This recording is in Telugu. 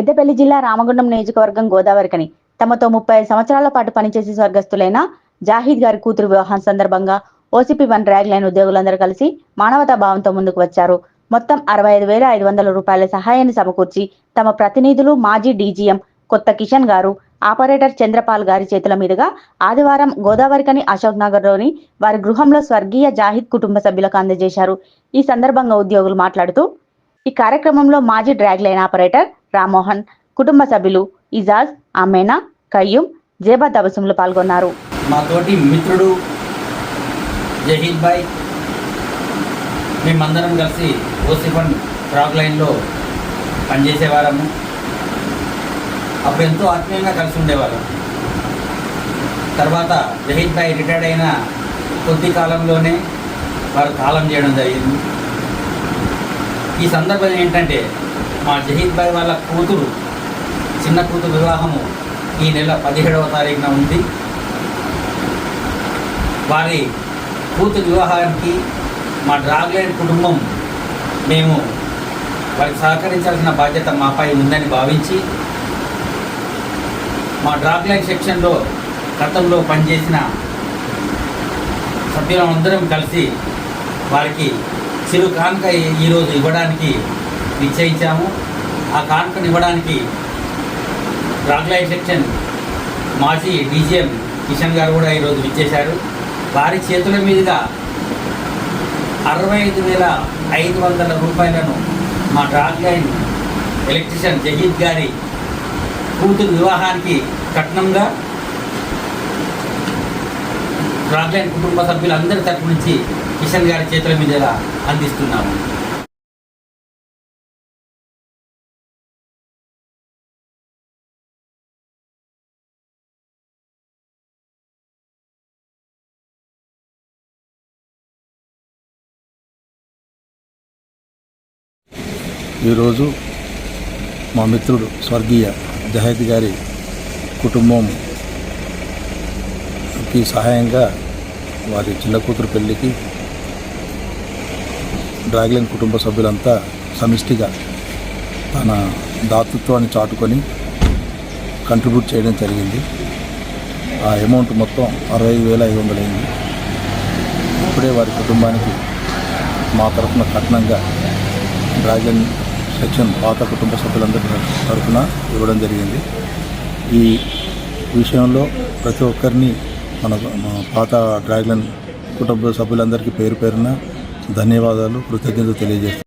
పెద్దపల్లి జిల్లా రామగుండం నియోజకవర్గం గోదావరికని. తమతో ముప్పై ఐదు సంవత్సరాల పాటు పనిచేసి స్వర్గస్థులైన జాహీద్ గారి కూతురు వివాహం సందర్భంగా ఓసీపీ వన్ ర్యాగ్ లైన్ ఉద్యోగులందరూ కలిసి మానవతా భావంతో ముందుకు వచ్చారు. మొత్తం అరవై ఐదు వేల ఐదు వందల రూపాయల సహాయాన్ని సమకూర్చి తమ ప్రతినిధులు మాజీ డీజీఎం కొత్త కిషన్ గారు ఆపరేటర్ చంద్రపాల్ గారి చేతుల మీదుగా ఆదివారం గోదావరికని అశోక్ నగర్లోని వారి గృహంలో స్వర్గీయ జాహిద్ కుటుంబ సభ్యులకు అందజేశారు. ఈ సందర్భంగా ఉద్యోగులు మాట్లాడుతూ ఈ కార్యక్రమంలో మాజీ డ్రాగ్ లైన్ ఆపరేటర్ రామ్మోహన్ కుటుంబ సభ్యులు ఇజాజ్ అమేనా కయ్యూమ్ జేబా తబసుములు పాల్గొన్నారు. మా తోటి మిత్రుడు జహీద్ భాయ్ మేమందరం కలిసి ఓసిఫన్ ట్రాక్ లైన్లో పనిచేసేవారము. అప్పుడు ఎంతో ఆత్మీయంగా కలిసి ఉండేవాళ్ళం. తర్వాత జహీద్ భాయ్ రిటైర్డ్ అయిన కొద్ది కాలంలోనే వారు కాలం చేయడం జరిగింది. ఈ సందర్భం ఏంటంటే మా జహీద్ భాయ్ వాళ్ళ కూతురు చిన్న కూతురు వివాహము ఈ నెల పదిహేడవ తారీఖున ఉంది. వారి కూతురు వివాహానికి మా డ్రాగ్లైన్ కుటుంబం మేము వారికి సహకరించాల్సిన బాధ్యత మాపై ఉందని భావించి మా డ్రాగ్లైన్ సెక్షన్లో గతంలో పనిచేసిన సభ్యులందరం కలిసి వారికి చిరు కానుక ఈరోజు ఇవ్వడానికి నిశ్చయించాము ఆ కానుకను ఇవ్వడానికి డ్రాగ్లైన్ సెక్షన్ మాజీ డీజీఎం కిషన్ గారు కూడా ఈరోజు విచ్చేశారు. వారి చేతుల మీదుగా అరవై ఐదు వేల ఐదు వందల రూపాయలను మా డ్రాగ్ లైన్ ఎలక్ట్రిషియన్ జహీద్ గారి కూతురు వివాహానికి కట్నంగా డ్రాగ్ లైన్ కుటుంబ సభ్యులందరి తరపు నుంచి కిషన్ గారి చేతుల మీదుగా అందిస్తున్నాము. ఈరోజు మా మిత్రుడు స్వర్గీయ జహేద్ గారి కుటుంబంకి సహాయంగా వారి చిన్న కూతురు పెళ్ళికి డ్రాగ్లైన్ కుటుంబ సభ్యులంతా సమిష్టిగా తన దాతృత్వాన్ని చాటుకొని కంట్రిబ్యూట్ చేయడం జరిగింది. ఆ అమౌంట్ మొత్తం అరవై వేల ఐదు వందలు అయింది ఇప్పుడే వారి కుటుంబానికి మా తరఫున కట్నంగా డ్రాగన్ సెక్షన్ పాత కుటుంబ సభ్యులందరి తరఫున ఇవ్వడం జరిగింది. ఈ విషయంలో ప్రతి ఒక్కరిని మన పాత డ్రాగన్ కుటుంబ సభ్యులందరికీ పేరు పేరున ధన్యవాదాలు కృతజ్ఞతలు తెలియజేస్తాను